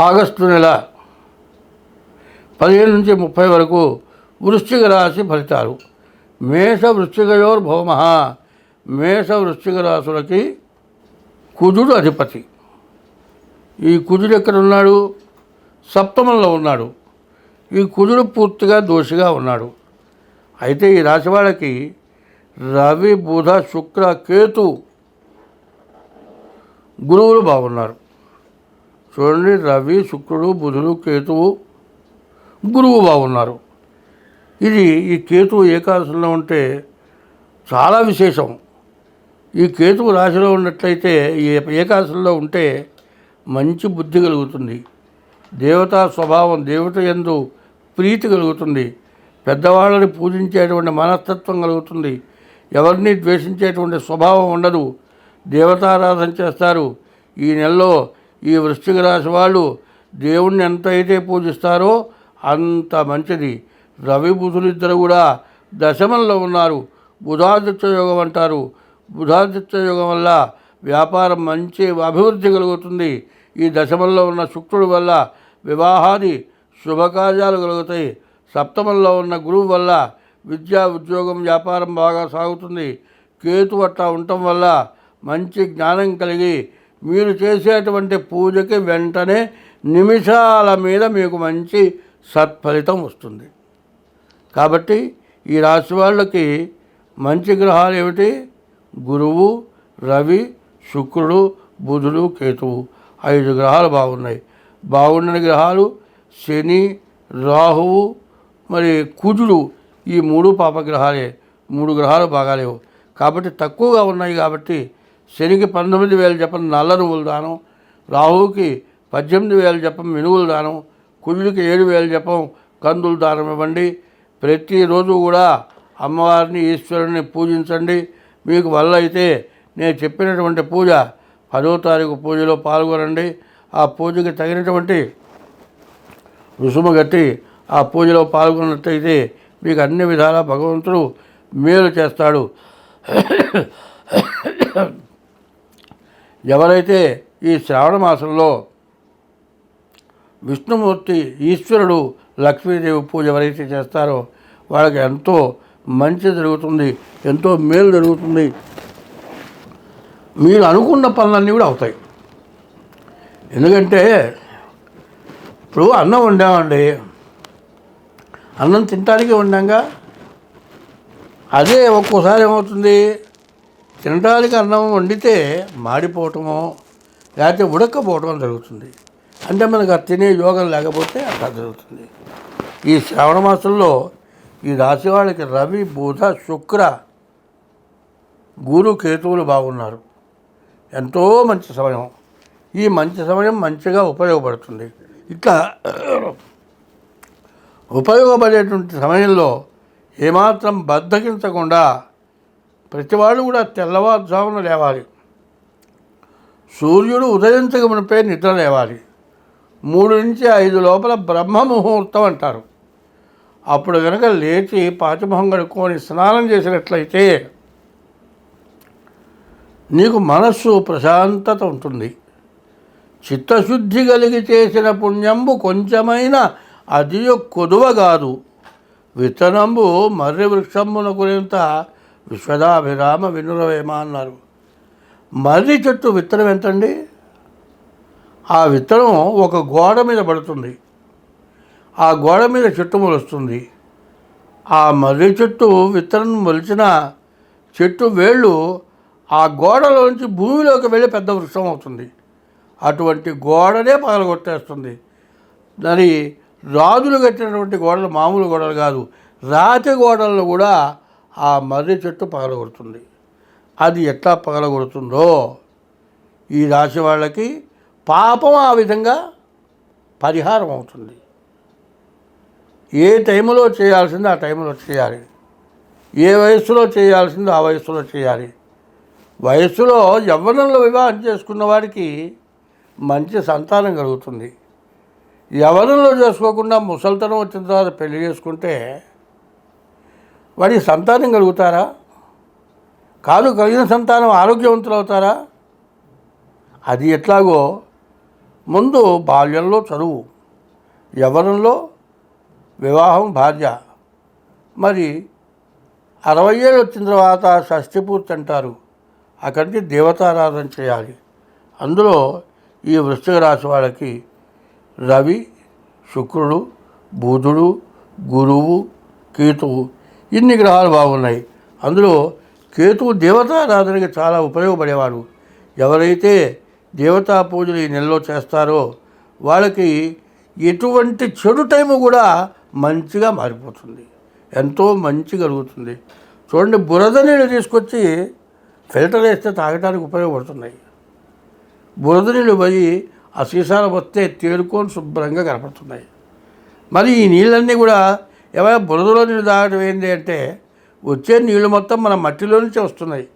August నెల పదిహేను నుంచి ముప్పై వరకు వృశ్చిక రాశి ఫలితాలు. మేష వృశ్చికయోర్ భౌమ మేష వృశ్చిక రాశులకి కుజుడు అధిపతి. ఈ కుజుడు ఎక్కడ ఉన్నాడు సప్తమంలో ఉన్నాడు. ఈ కుజుడు పూర్తిగా దోషిగా ఉన్నాడు. అయితే ఈ రాశి వాళ్ళకి రవి బుధ శుక్ర కేతు గురువులు బాగున్నారు. చూడండి రవి శుక్రుడు బుధుడు కేతువు గురువు బాగున్నారు. ఇది ఈ కేతువు ఏకాదశిలో ఉంటే చాలా విశేషం. ఈ కేతువు రాశిలో ఉన్నట్లయితే ఈ ఏకాదశిలో ఉంటే మంచి బుద్ధి కలుగుతుంది. దేవతా స్వభావం దేవత ఎందు ప్రీతి కలుగుతుంది. పెద్దవాళ్ళని పూజించేటువంటి మనస్తత్వం కలుగుతుంది. ఎవరిని ద్వేషించేటువంటి స్వభావం ఉండదు. దేవతారాధన చేస్తారు. ఈ నెలలో ఈ వృశ్చిక రాశి వాళ్ళు దేవుణ్ణి ఎంత అయితే పూజిస్తారో అంత మంచిది. రవి బుధులిద్దరు కూడా దశమంలో ఉన్నారు. బుధాదిత్య యోగం అంటారు. బుధాదిత్య యోగం వల్ల వ్యాపారం మంచి అభివృద్ధి కలుగుతుంది. ఈ దశమంలో ఉన్న శుక్రుడి వల్ల వివాహాది శుభకార్యాలు కలుగుతాయి. సప్తమంలో ఉన్న గురువు వల్ల విద్యా ఉద్యోగం వ్యాపారం బాగా సాగుతుంది. కేతు అట్లా ఉండటం వల్ల మంచి జ్ఞానం కలిగి మీరు చేసేటువంటి పూజకి వెంటనే నిమిషాల మీద మీకు మంచి సత్ఫలితం వస్తుంది. కాబట్టి ఈ రాశి వాళ్ళకి మంచి గ్రహాలు ఏమిటి? గురువు రవి శుక్రుడు బుధుడు కేతువు. ఐదు గ్రహాలు బాగున్నాయి. బాగుండని గ్రహాలు శని రాహువు మరి కుజుడు ఈ మూడు పాపగ్రహాలే మూడు గ్రహాలు బాగాలేవు. కాబట్టి తక్కువగా ఉన్నాయి కాబట్టి శనికి పంతొమ్మిది వేలు జపం నల్ల నువ్వులు దానం రాహువుకి పద్దెనిమిది వేలు జపం మినువులు దానం కుజుడికి ఏడు వేలు జపం కందులు దానం ఇవ్వండి. ప్రతిరోజు కూడా అమ్మవారిని ఈశ్వరుని పూజించండి. మీకు వల్ల అయితే నేను చెప్పినటువంటి పూజ పదో తారీఖు పూజలో పాల్గొనండి. ఆ పూజకి తగినటువంటి రుసుము కట్టి ఆ పూజలో పాల్గొన్నట్టయితే మీకు అన్ని విధాలా భగవంతుడు మేలు చేస్తాడు. ఎవరైతే ఈ శ్రావణ మాసంలో విష్ణుమూర్తి ఈశ్వరుడు లక్ష్మీదేవి పూజ ఎవరైతే చేస్తారో వాళ్ళకి ఎంతో మంచి జరుగుతుంది ఎంతో మేలు జరుగుతుంది. మీరు అనుకున్న పనులన్నీ కూడా అవుతాయి. ఎందుకంటే ఇప్పుడు అన్నం వండామండి. అన్నం తినటానికి వండాగా. అదే ఒక్కోసారి ఏమవుతుంది? తినడానికి అన్నం వండితే మాడిపోవటమో లేకపోతే ఉడకపోవటం జరుగుతుంది. అంటే మనకు ఆ తినే యోగం లేకపోతే అట్లా జరుగుతుంది. ఈ శ్రావణ మాసంలో ఈ రాశి వాళ్ళకి రవి బుధ శుక్ర గురు కేతువులు బాగున్నారు. ఎంతో మంచి సమయం. ఈ మంచి సమయం మంచిగా ఉపయోగపడుతుంది. ఇట్లా ఉపయోగపడేటువంటి సమయంలో ఏమాత్రం బద్దకించకుండా ప్రతివాడు కూడా తెల్లవారుజామున లేవాలి. సూర్యుడు ఉదయించక మునిపే నిద్ర లేవాలి. మూడు నుంచి ఐదు లోపల బ్రహ్మ ముహూర్తం అంటారు. అప్పుడు కనుక లేచి పాతిమొహం కడుక్కొని స్నానం చేసినట్లయితే నీకు మనస్సు ప్రశాంతత ఉంటుంది. చిత్తశుద్ధి కలిగి చేసిన పుణ్యంబు కొంచెమైన అది కొదువ కాదు. విత్తనంబు మర్రి వృక్షంబునకునింత విశ్వదాభిరామ వినురవేమ అన్నారు. మర్రి చెట్టు విత్తనం ఎంతండి? ఆ విత్తనం ఒక గోడ మీద పడుతుంది. ఆ గోడ మీద చెట్టు మొలుస్తుంది. ఆ మర్రి చెట్టు విత్తనం మొలిచిన చెట్టు వేళ్ళు ఆ గోడలోంచి భూమిలోకి వెళ్ళి పెద్ద వృక్షం అవుతుంది. అటువంటి గోడనే పగలగొట్టేస్తుంది. దాని రాజులు కట్టినటువంటి గోడలు మామూలు గోడలు కాదు. రాతి గోడలను కూడా ఆ మర్రి చెట్టు పగలగొడుతుంది. అది ఎట్లా పగలగొడుతుందో ఈ రాశి వాళ్ళకి పాపం ఆ విధంగా పరిహారం అవుతుంది. ఏ టైంలో చేయాల్సింది ఆ టైంలో చేయాలి. ఏ వయస్సులో చేయాల్సింది ఆ వయస్సులో చేయాలి. వయస్సులో యవ్వనంలో వివాహం చేసుకున్న వాడికి మంచి సంతానం కలుగుతుంది. యవ్వనంలో చేసుకోకుండా ముసల్తనం వచ్చిన తర్వాత పెళ్ళి చేసుకుంటే వాడికి సంతానం కలుగుతారా? కాదు కలిగిన సంతానం ఆరోగ్యవంతులు అవుతారా అది ఎట్లాగో ముందు బాల్యంలో చదువు యవ్వనంలో వివాహం భార్య. మరి అరవై ఏళ్ళు వచ్చిన తర్వాత షష్ఠి పూర్తి అంటారు. అక్కడికి దేవతారాధన చేయాలి. అందులో ఈ వృశ్చిక రాశి వాళ్ళకి రవి శుక్రుడు బుధుడు గురువు కేతువు ఇన్ని గ్రహాలు బాగున్నాయి. అందులో కేతు దేవతారాధనకి చాలా ఉపయోగపడేవాడు. ఎవరైతే దేవతా పూజలు ఈ నెలలో చేస్తారో వాళ్ళకి ఎటువంటి చెడు టైము కూడా మంచిగా మారిపోతుంది. ఎంతో మంచి కలుగుతుంది. చూడండి బురద నీళ్ళు తీసుకొచ్చి ఫిల్టర్ వేస్తే తాగడానికి ఉపయోగపడుతున్నాయి. బురద నీళ్ళు పోయి ఆ సీసాలు వస్తే తేరుకొని శుభ్రంగా కనపడుతున్నాయి. మరి ఈ నీళ్ళన్నీ కూడా ఏమైనా బురదలో నీళ్ళు తాగడం ఏంటి అంటే వచ్చే నీళ్ళు మొత్తం మన మట్టిలో నుంచి వస్తున్నాయి.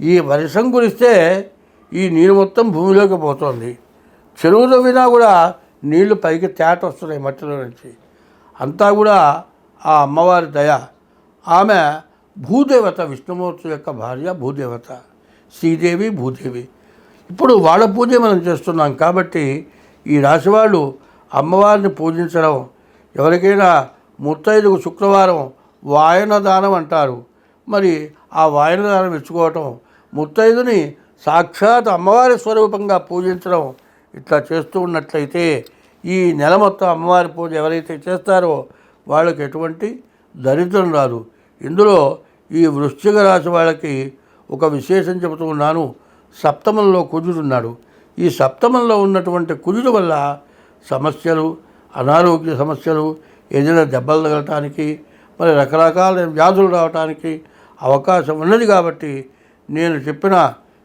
ఈ వర్షం కురిస్తే ఈ నీరు మొత్తం భూమిలోకి పోతుంది. చెరువు తవ్వినా కూడా నీళ్ళు పైకి తేట వస్తున్నాయి మట్టిలో నుంచి. అంతా కూడా ఆ అమ్మవారి దయ. ఆమె భూదేవత విష్ణుమూర్తి యొక్క భార్య భూదేవత. శ్రీదేవి భూదేవి. ఇప్పుడు వాళ్ళ పూజ మనం చేస్తున్నాం కాబట్టి ఈ రాశి వాళ్ళు అమ్మవారిని పూజించడం ఎవరికైనా ముత్తైదుకు శుక్రవారం వాయన దానం అంటారు. మరి ఆ వాయన దానం ఇచ్చుకోవటం ముత్తైదుని సాక్షాత్ అమ్మవారి స్వరూపంగా పూజించడం ఇట్లా చేస్తూ ఉన్నట్లయితే ఈ నెల మొత్తం అమ్మవారి పూజ ఎవరైతే చేస్తారో వాళ్ళకి ఎటువంటి దరిద్రం రాదు. ఇందులో ఈ వృశ్చిక రాశి వాళ్ళకి ఒక విశేషం చెబుతూ ఉన్నాను. సప్తమంలో కుజుడున్నాడు ఈ సప్తమంలో ఉన్నటువంటి కుజుడు వల్ల సమస్యలు అనారోగ్య సమస్యలు ఏదైనా దెబ్బలు తగలటానికి మరి రకరకాల వ్యాధులు రావటానికి అవకాశం ఉన్నది కాబట్టి నేను చెప్పిన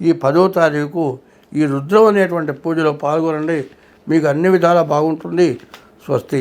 ఈ పదో తారీఖు ఈ రుద్రం అనేటువంటి పూజలో పాల్గొనండి. మీకు అన్ని విధాలా బాగుంటుంది. స్వస్తి.